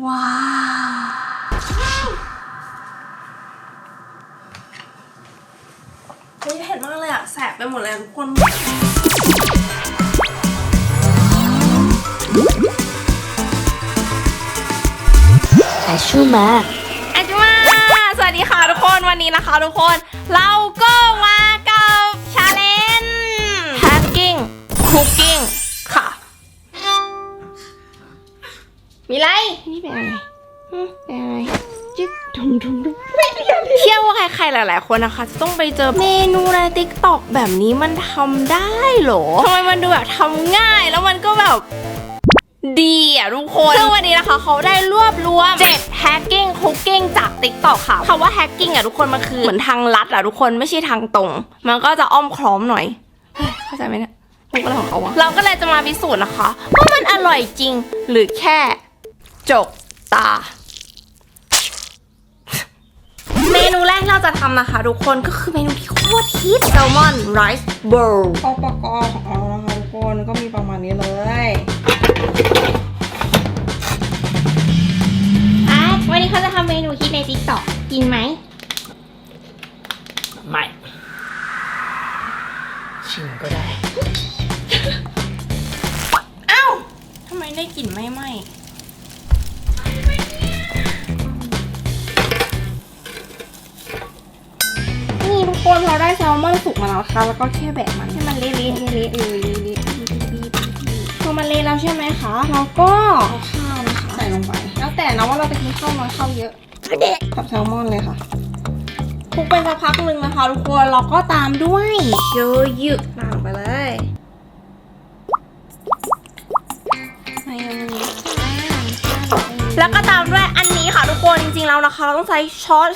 ว้าว เฮ้ยเผ็ดมากเลยอะแสบไปหมดเลยอะทุกคน อาชูมาอาจุมาสวัสดีค่ะทุกคนวันนี้นะคะทุกคน เราก็ จิ๊กดุมดุมดุมเชื่อว่าใครๆหลาย ๆ คนนะคะ จะต้องไปเจอเมนูใน t ิ k t o k แบบนี้มันทำได้เหรอทำไมมันดูแบบทำง่ายแล้วมันก็แบบ ดีอะทุกคนซึ่งวันนี้นะคะเขาได้รวบรวม7 hacking cooking จาก TikTok ค่ะคำว่า hacking อะทุกคนมันคือเหมือนทางลัดอะทุกคนไม่ใช่ทางตรง มันก็จะอ้อมค้อมหน่อยเฮ้ยเข้าใจไหมเนี่ยมุกอะไรของเขาวะเราก็เลยจะมาพิสูจน์นะคะว่ามันอร่อยจริงหรือแค่จกตา เมนูแรกที่เราจะทำนะคะ ทุกคนก็คือเมนูที่โคตรฮิตแซลมอนไรซ์เบิร์ข้าวปลากอของเรานะคะทุกคนก็มีประมาณนี้เลยอาร์ตวันนี้เขาจะทำเมนูฮิตในติ๊กต็อกกินไหมไม่ชิมก็ได้อ้าวทำไมได้กลิ่นไม่ไหม้ คนเราได้แซลมอนสุกมาแล้วค่ะแล้วก็แค่แบะมันให้มันเละๆเละๆเออเละๆพอมันเละแล้วใช่ไหมคะเราก็เอาข้าวนะคะใส่ลงไป แล้วแต่นะว่าเราจะกินข้าวน้อยข้าวเยอะกับแซลมอนเลยค่ะคลุกไปสักพักหนึ่งนะคะทุกคนเราก็ตามด้วยโยยุตามไปเลยแล้วก็ตามด้วยอันนี้ค่ะทุกคนจริงๆแล้วนะคะเราต้องใช้ช้อน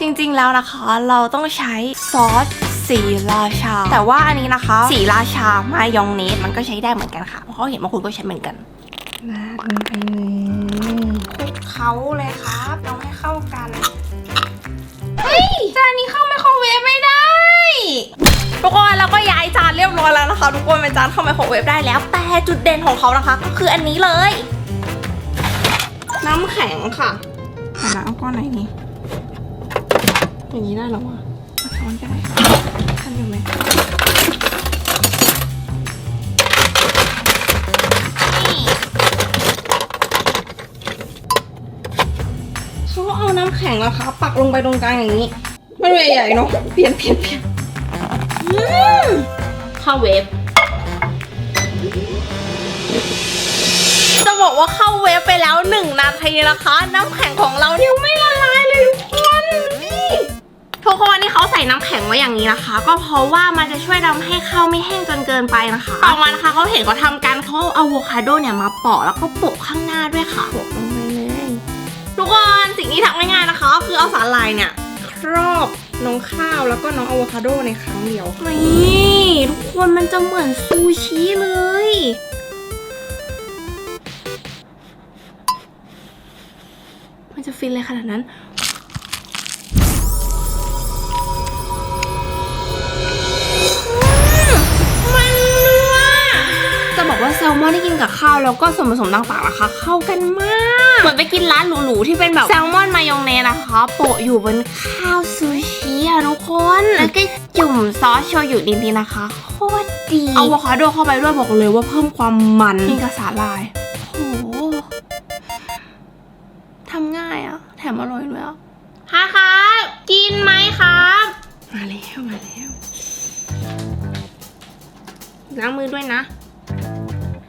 จริงๆแล้วนะคะ เราต้องใช้ซอสสีราชา แต่ว่าอันนี้นะคะ สีราชามายองเนสมันก็ใช้ได้เหมือนกันค่ะเพราะเขาเห็นบางคนก็ใช้เหมือนกันราดลงไปเลยคลุกเขาเลยครับต้องให้เข้ากันเฮ้ยจานนี้เข้าไมโครเวฟไม่ได้ทุกคนเราก็ย้ายจานเรียบร้อยแล้วนะคะทุกคนเป็นจานเข้าไมโครเวฟได้แล้ว แต่จุดเด่นของเขานะคะ ก็คืออันนี้เลย น้ำแข็งค่ะหาน้ำก้อนไหนนี่ อย่างนี้ได้แล้ววะเอาช้อนก็ได้ทันอยู่ไหมนี่เขาเอาน้ำแข็งนะคะปักลงไปตรงกลางอย่างนี้ ไม่รู้ใหญ่ๆเนาะเปลี่ยนเปลี่ยนเปลี่ยนอืมเข้าเวฟจะบอกว่าเข้าเวฟไปแล้วหนึ่งนาทีนะคะ น้ำแข็งของเราเนี่ยไม่ ทุกคนนี่เขาใส่น้ำแข็งไว้อย่างนี้นะคะ ก็เพราะว่ามันจะช่วยทำให้ข้าวไม่แห้งจนเกินไปนะคะต่อมานะคะเขาเห็นเขาทำการเขาเอาอะโวคาโดเนี่ยมาปอกแล้วก็โปะข้างหน้าด้วยค่ะโปะลงไปเลยทุกคนสิ่งที่ทำง่ายๆนะคะก็คือเอาสาหร่ายเนี่ยครอบน้องข้าวแล้วก็น้องอะโวคาโดในครั้งเดียวนี่ทุกคนมันจะเหมือนซูชิเลยมันจะฟินเลยขนาดนั้นมัน ซลมอนที่กินกับข้าวแล้วก็ส่วนผสมต่างๆนะคะเข้ากันมากเหมือนไปกินร้านหรูๆที่เป็นแบบแซลมอนมายองเนสนะคะ โปะอยู่บนข้าวซูชิอะทุกคนแล้วก็จุ่มซอสโชยุนิดๆนะคะโคตรดีเอาอะโวคาโดเข้าไปด้วยบอกเลยว่าเพิ่มความมันกินกับสาหร่ายโอ้โหทำง่ายอะแถมอร่อยด้วยอะค่ะครับกินไหมครับ มาแล้วมาแล้วล้างมือด้วยนะ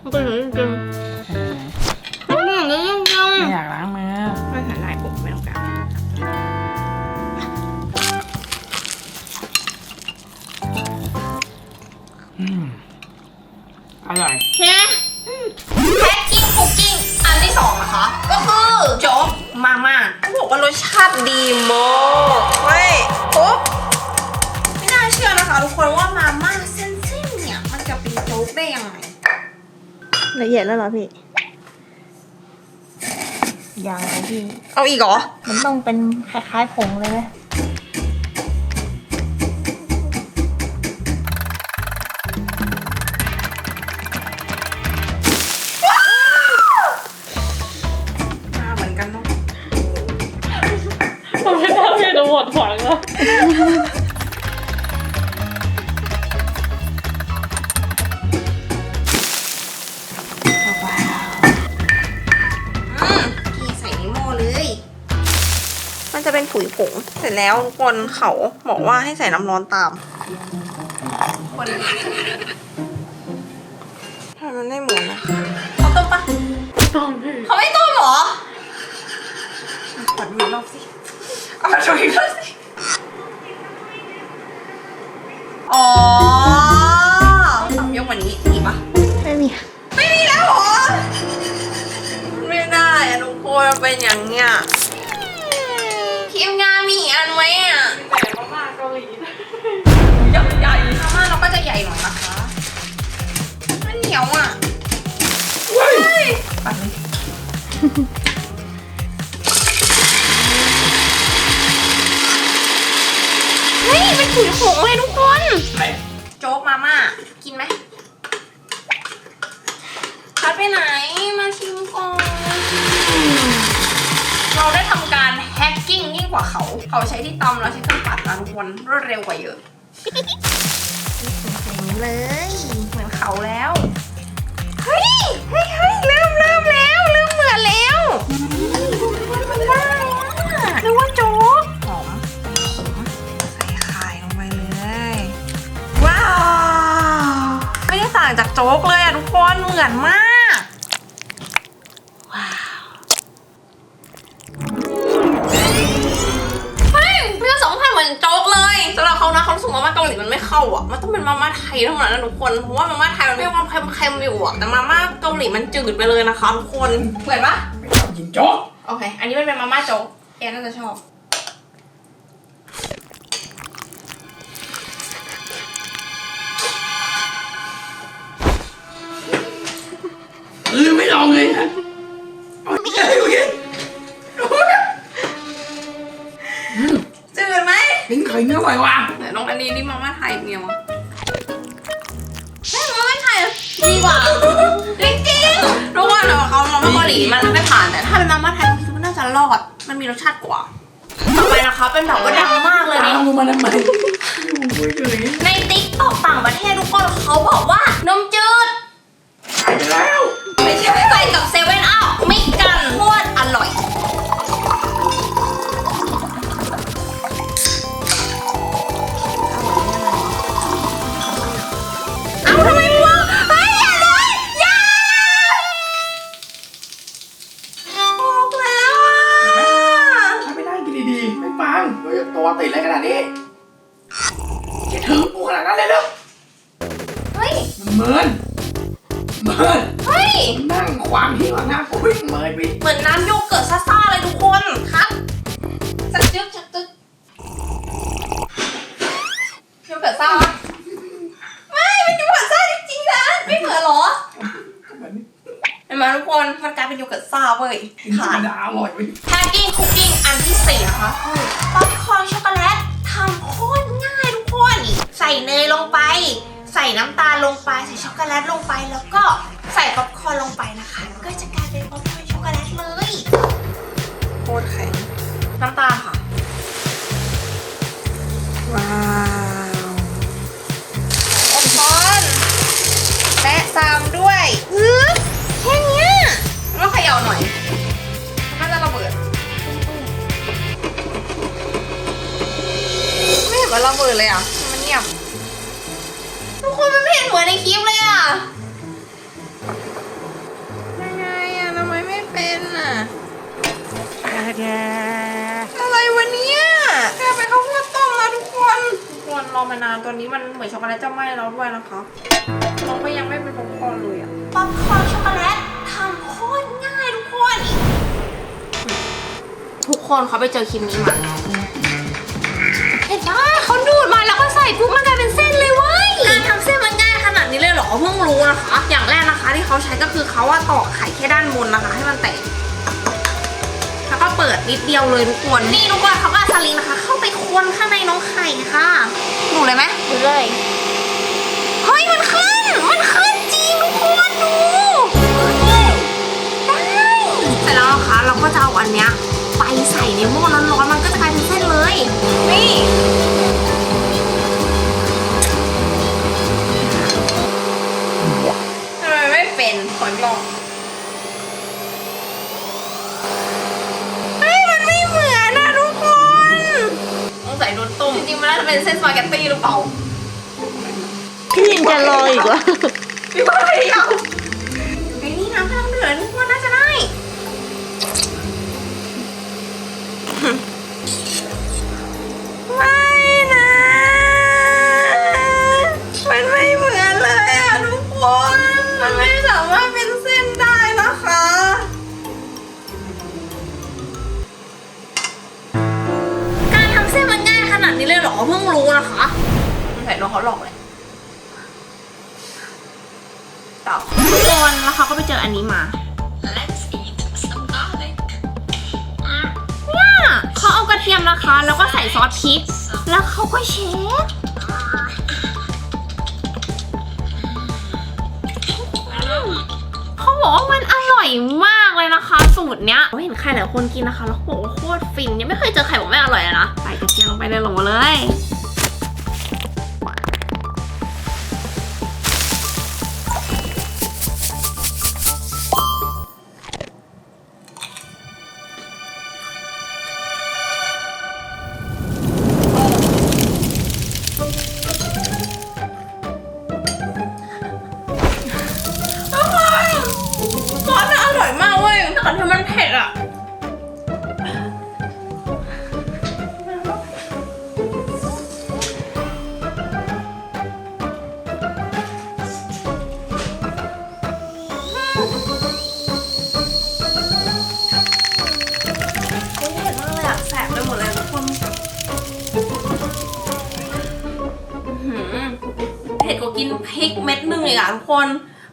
มันก็เหลือจริงๆมันเหลือจริงไม่อยากล้างมือๆไม่สาหร่ายผมไม่ต้องการอืมอร่อยใช่ไหมแพ็กกิ้งคุกกิ้งอันที่สองนะคะ ก็คือโจ๊กมาม่าเขาบอกว่ารสชาติดีมาก ละเอียดแล้วเหรอพี่ ยังเลยพี่ เอาอีกเหรอ มันต้องเป็นคล้ายๆผงเลยไหม ร็จแล้วทุกคนเขาบอกว่าให้ใส่น้ำร้อนตามคนทำไม เฮ้ยเป็นถุยผงเลยทุกคน ไหนโจ๊กมาม่า กินไหมพัดไปไหน มาชิมก่อนเราได้ทำการแฮกกิ้งยิ่งกว่าเขา เขาใช้ที่ตำเราใช้เครื่องปัดนะทุกคนรวดเร็วกว่าเยอะเลย เหมือนเขาแล้ว เฮ้ย เฮ้ย มือนมากว้าวเฮ้ยเนื้อสองพันเหมือนโจ๊กเลยสำหรับเขานะเขารู้สึกว่ามาม่าเกาหลีมันไม่เข้าอะมันต้องเป็นมาม่าไทยเท่านั้นนะทุกคนเพราะว่ามาม่าไทยมันมีความเค็มๆอยู่อะแต่มาม่าเกาหลีมันจืดไปเลยนะคะทุกคนเหมือนปะไม่ชอบกินโจ๊กโอเค อันนี้มันเป็นมาม่าโจ๊กแกน่าจะชอบ องเลยนะเอาเฮ้ยโอเคจืดไหมกินไข่เนื้อไหวว่ะไหนลองอันนี้นี่มาม่าไทยเมียวะเฮ้ยมาม่าไทยดีกว่าจริงๆทุกคนเราเขามาม่าเกาหลีมันไม่ผ่านแต่ถ้าเป็นมาม่าไทยคิดว่าน่าจะรอดมันมีรสชาติกว่าต่อไปนะคะเป็นแบบว่าดังมากเลยตามนะลงมาทำไมอยู่ในติ๊กตอกต่างประเทศทุกคนเขาบอกว่านมจืดแล้ว ไม่ใช่ใส่กับเซเว่นอัพมิกกันโคตรอร่อย เอาทำไมวะเฮ้ยอย่าเลยอย่าบอกแล้วอะทำไม่ได้กินดีๆ ไม่ฟังโดยตัวติดอะไรขนาดนี้จะถึงกูขนาดนั้นเลยเหรอเฮ้ยมันเมิน เมินเฮ้ยมันนั่งความที่ว่าหน้ากูวิ่งเมินไปเหมือนน้ำโยเกิร์ตซ่าๆเลยทุกคนครับสักจึ๊กสักจึ๊กโยเกิร์ตซ่าเหรอไม่เป็นโยเกิร์ตซ่าจริงๆนะไม่เหมือนเหรอเหมือนเห็นไหมทุกคนมันกลายเป็นโยเกิร์ตซ่าเว้ยกินธรขารดมดาอร่อยไปแพคกิ้งคุกกิ้งอันที่สี่นะคะคือป๊อปคอร์นช็อกโกแลตทำโคตรง่ายทุกคน ใส่เนยลงไปใส่ น้ำตาลลงไปใส่ช็อกโกแลตลงไป แล้วก็ใส่ป๊อปคอร์นลงไปนะคะ ก็จะกลายเป็นป๊อปคอร์นช็อกโกแลตเลยโคตรแข็งน้ำตาลค่ะ ว้าวป๊อปคอร์นและตามด้วยฮึบแค่เนี้ยแล้วเขย่าหน่อยมันน่าจะระเบิดไม่เห็นมันระเบิดเลยอะมันเงียบทุก คนมันไม่เห็นเหมือนในคลิปเลยอะยังไงอะทำไมไม่เป็นอะอะไรวะเนี่ยแค่เป็นข้าวโพดต้มนะทุกคนทุกคนรอมานานตอนนี้มันเหมือนช็อกโกแลตจะไหม้แล้วด้วยนะคะมันก็ยังไม่เป็นป๊อปคอร์นเลยอะป๊อปคอร์นช็อกโกแลตทำโคตรง่ายทุกคน ทุกคนเขาไปเจอคลิปนี้มาเห็นปะเขาดูดมาแล้วก็ใส่ปุ๊บมันกลายเป็นเส้นเลยเว้ยการทำเส้นมันง่ายข นาดนี้เลยเหรอเพิ่งรู้นะคะ อย่างแรกนะคะที่เขาใช้ก็คือเขาว่าตอกไข่แค่ด้านบนนะคะ ให้มันแตก แล้วก็เปิดนิดเดียวเลยทุกคน นี่ทุกคนเขาก็เอาสลิงนะคะ เข้าไปคนข้างในน้องไข่ค่ะ ดูเลยไหมดูเลย เฮ้ยมันขึ้น มันขึ้นจริงทุกคนดูเฮ้ยได้เสร็จแล้วนะคะเราก็จะเอาอันเนี้ยไฟใส่ในหม้อร้อนๆมันก็จะกลายเป็นเส้นเลย นี่ ทำไมไม่เป็นขออีกรอบเฮ้ย มันไม่เหมือนนะทุกคนต้องใส่ โดนต้มจริงๆมันน่าจะเป็นเส้นสปาเกตตี้หรือเปล่าพี่ยินจะรออีกวะพี่ว่าอะไรอะไอ้นี่น้ำกำลังเดือดนี่ว่าน่าจะได้ไม่นะมันไม่เหมือนเลยอะทุกคน มันไม่สามารถเป็น นาดนี้เลยเหรอเพิ่งรู้นะคะใส่โดนเขาหลอกเลยต่อทุกคนแล้วเขาก็ไปเจออันนี้มาเนี่ยเขาเอากระเทียมนะคะ แล้วก็ใส่ซอสพริก แล้วเขาก็เช็ดเขาบอกว่ามันอร่อยมากเลยนะคะ สูตรเนี้ยเห็นใครหลายคนกินนะคะ แล้วเขาบอกว่าโคตรฟินยังไม่เคยเจอใครบอกไม่อร่อยเลยนะ ใส่กระเทียมลงไป อีกอะทุกคน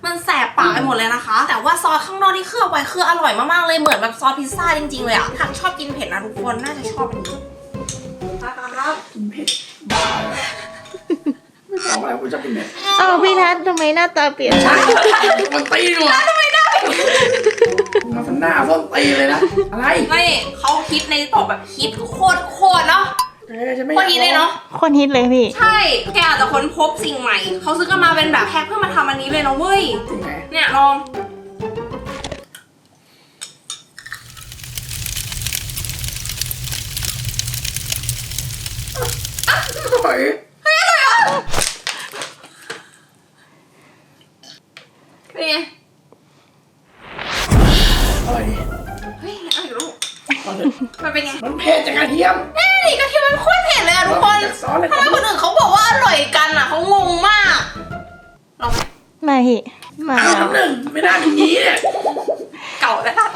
มันแสบปากไปหมดเลยนะคะ แต่ว่าซอสข้างนอกที่เคลือบไว้คืออร่อยมากๆเลยเหมือนแบบซอสพิซซ่าจริงๆเลยอะถ้าชอบกินเผ็ดนะทุกคนน่าจะชอบอันนี้ครับกินเผ็ดบ้าไม่บอกอะไรกูจะกินเผ็ดเอ้าพี่ทัศน์ทำไมหน้าตาเปลี่ยนมันตีหนูทำไมได้มาฟันหน้าส้นตีเลยนะอะไรไม่เขาคิดในตอบแบบคิดโคตรโคตรเนาะ คตรฮิตเลยเนาะ คนฮิตเลยพี่ ใช่ แกอาจจะค้นพบสิ่งใหม่ เขาซื้อกันมาเป็นแบบแพ็คเพื่อมาทำอันนี้เลยนะเว้ยจริงไงเนี่ยลองอร่อยเป็นไงอร่อยเฮ้ยเอาอีกลูกอร่อยมันเป็นไง มันเผ็ดจากกระเทียมนี่ดิกระเทีย มมันโคตรเผ็ดเลยอะทุกคนจากซอสเลยทำไมคนอื่นเขาบอกว่าอร่อยกันอะเขางงมากลองไหมมาพี่มาอ้าวน้ำหนึ่งไม่น่าอย่างนี้เนี่ยเก่าแล้วนะ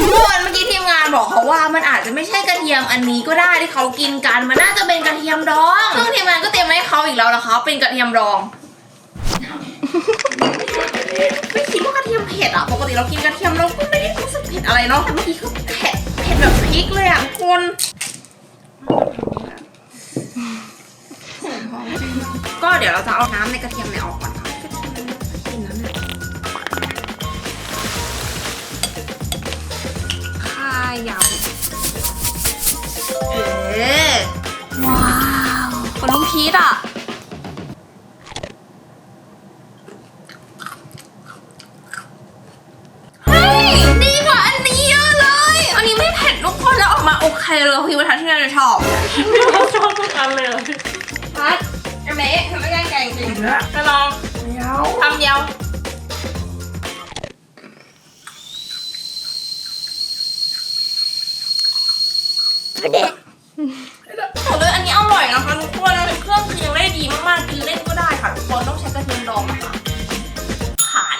ทุกคนเมื่อกี้ทีมงานบอกเขาว่ามันอาจจะไม่ใช่กระเทียมอันนี้ก็ได้ที่เขากินกันมันน่าจะเป็นกระเทียมดองซึ่งทีมงานก็เตรียมไว้ให้เขาอีกแล้วนะคะเป็นกระเทียมดอง ไม่คิดว่ากระเทียมเผ็ดอะปกติเรากินกระเทียมเราก็ไม่ได้รู้สึกเผ็ดอะไรเนาะแต่เมื่อกี้คือเผ็ดเผ็ดแบบพริกเลยอะทุกคน ก็เดี๋ยวเราจะเอาน้ำในกระเทียมเนี่ยออกก่อนค่ะกระเทียมมันกินน้ำเนี่ยข้ายาวเอ๊ว้าวคนลุกพีทอะ แล้วออกมาโอเคเลยคือประทัดที่น่าจะชอบชอบทุกอันเลยพัดไอ้เมย์ทำไม่ได้แกงจริงเนื้อจะลองไม่เอาทำเดียวบอกเลยอันนี้อร่อยนะคะทุกคนเป็นเครื่องเคียงได้ดีมากๆกินเล่นก็ได้ค่ะทุกคนต้องใช้กระเทียมดองนะคะผ่าน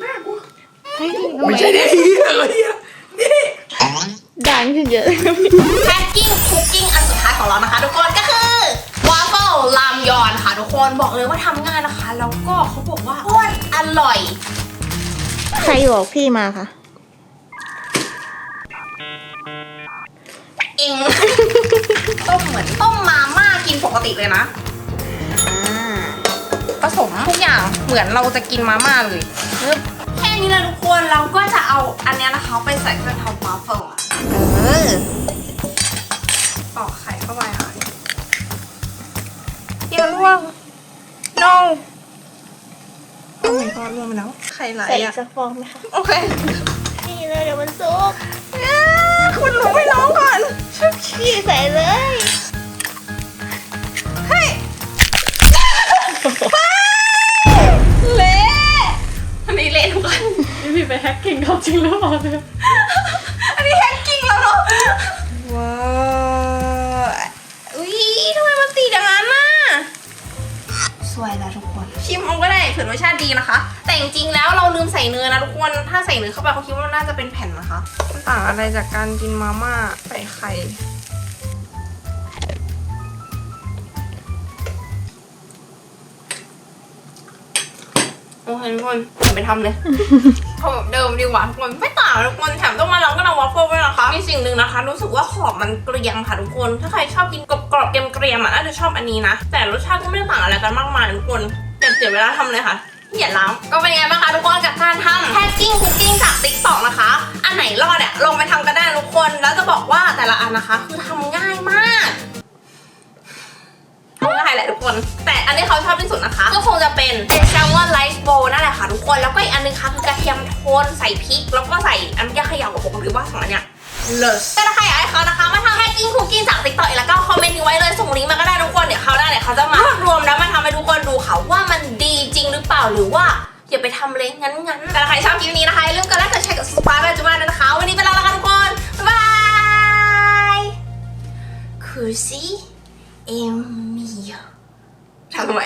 หน้ากูเฮ้ยไม่ใช่ดิเลยนี่ ดังขึ้นเยอะแพ็กกิ้งคุกกิ้งอันสุดท้ายของเรานะคะ ทุกคนก็คือวาฟเฟิลรามยอนค่ะทุกคนบอกเลยว่าทำง่ายนะคะแล้วก็เขาบอกว่าโคตรอร่อย ใครบอกพี่มาคะเองต้มเหมือนต้มมาม่ากินปกติเลยนะผสมทุกอย่างเหมือนเราจะกินมาม่าเลยปึ๊บแค่นี้เลยทุกคนเราก็จะเอาอันเนี้ยนะคะไปใส่เครื่องทำวาฟเฟิลอะ เออตอกไข่เข้าไปค่ะเดี๋ยวล่วง no โอ้ my god ล่วงไปแล้ว ไข่ไหลใส่อีอะกสักฟองไหมคะ โอเค นี่เลยเดี๋ยวมันสุกอ่าคุณรู้ไม่น้องก่อนพี่ใส่เลยเฮ้ยเละอันนี้เละทุกคน นี่พี่ไปแฮกเก่งเขาจริงหรือเปล่าเนี่ย สวยแล้วทุกคนชิมเอาก็ได้เผื่อรสชาติดีนะคะ แต่จริงๆแล้วเราลืมใส่เนื้อนะทุกคนถ้าใส่เนื้อเข้าไปเขาคิดว่าน่าจะเป็นแผ่นนะคะต่างอะไรจากการกินมาม่าใส่ไข่ โอเคทุกคนอย่าไปทำเลยทำแบบเดิมดีกว่าทุกคนไม่ต่างทุกคนแถมต้องมาลองก็ลองวอฟเฟิลด้วยนะคะมีสิ่งหนึ่งนะคะ รู้สึกว่าขอบมันเกรียมค่ะทุกคน ถ้าใครชอบกินกรอบๆเกรียมๆอะน่าจะชอบอันนี้นะ แต่รสชาติก็ไม่ได้ต่างอะไรกันมากมายทุกคนแต่เสียเวลาทำเลยค่ะอย่าล้างก็เป็นไงบ้างคะทุกคนกับการทำแพคกิ้งคุกกิ้งจากติ๊กต็อกนะคะ อันไหนรอดเนี่ยลองไปทำกันได้ทุกคนแล้วจะบอกว่าแต่ละอันนะคะ คือทำง่าย ทำง่ายแหละทุกคน แต่อันที่เขาชอบที่สุดนะคะก็คงจะเป็นเป็นแซลมอนไลซ์โบนั่นแหละค่ะทุกคนแล้วก็อีกอันนึงค่ะคือกระเทียมโทนใส่พริก แล้วก็ใส่อันนี้ขยำกับผมหรือว่าสองอันเนี้ยเลิศแต่ถ้าใครอยากให้เขานะคะมาทำแฮกกิ้งคุกกิ้งจากติ๊กต็อกแล้วก็คอมเมนต์ทิ้งไว้เลยส่งลิงก์มาก็ได้ทุกคนเดี๋ยวเขาได้เนี่ยเขาจะมารวบรวมแล้วมาทำให้ทุกคนดูค่ะว่ามันดีจริงหรือเปล่าหรือว่าอย่าไปทำเลยงั้นงั้นๆแต่ใครชอบคลิปนี้นะคะอย่าลืมกดไลค์กดแชร์กด subscribe ไปจุ๊บมานะคะวันนี้ไปแล้วละกันทุกคนบ๊ายบายคื อสิเอมี่ทำทำไม